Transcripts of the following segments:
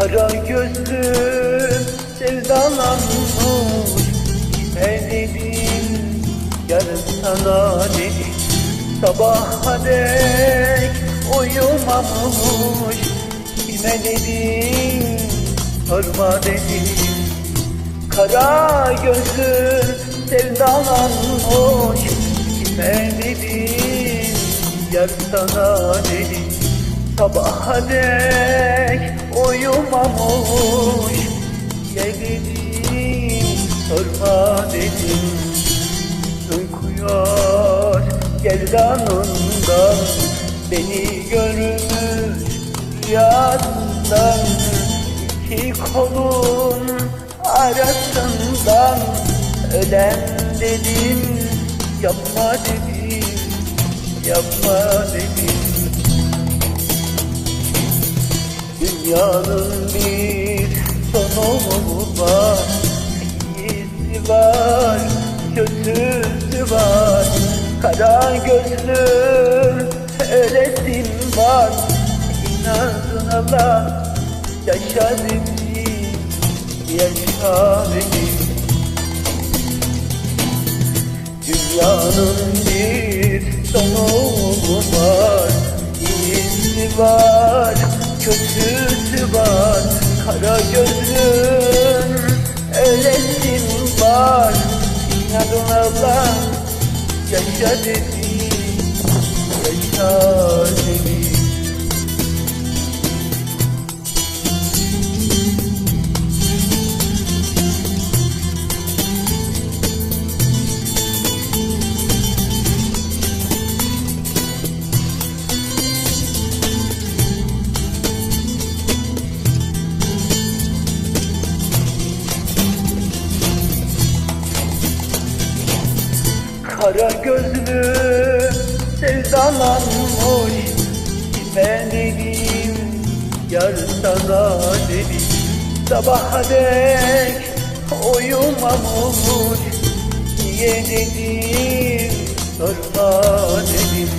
Kara gözlüm sevdalanmış. Kime dedim yarın sana dedim Sabaha dek uyumamış Kime dedim sorma dedim. Kara gözlüm sevdalanmış. Kime dedim yar sana dedim Sabaha dek uyumamış Ye dedim sorma dedim Uykuyor gerdanından. Beni görmüş rüyasından. İki kolun arasından. Ölen dedim yapma dedim Yapma dedim Dünyanın bir sonu var İyisi var, kötüsü var. Kara gözlüm ölesim var. İnadına lan yaşa dedim Yaşa dedim Dünyanın bir sonu var İyisi var, kötüsü var Kara gözlüm. Ölesim var İnadına lan yaşa dedim Yaşa dedim Kara gözlü sevdalanmış. Kime dedim yar sana dedim. Sabaha dek uyumamış Niye dedim sorma dedim.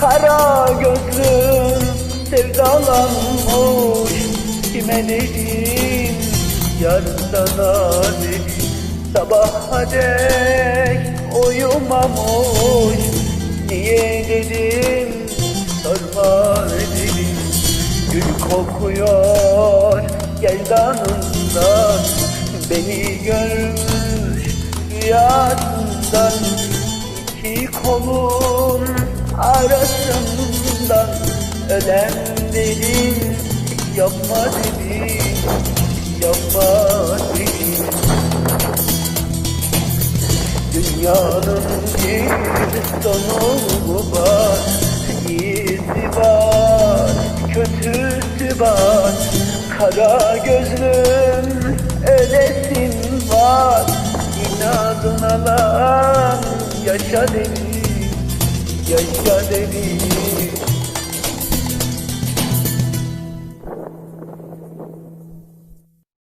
Kara gözlüm sevdalanmış. Kime dedim yar sana dedim. Sabaha dek uyumamış Niye dedim? Sorma dedim. Gül kokuyor gerdanından Beni görmüş rüyasından. İki kolun arasından. Ölen dedim yapma dedim Yapma dedim Dünyanın bir sonu var İyisi var, kötüsü var. Kara gözlüm ölesim var. İnadına lan yaşa dedim Yaşa dedim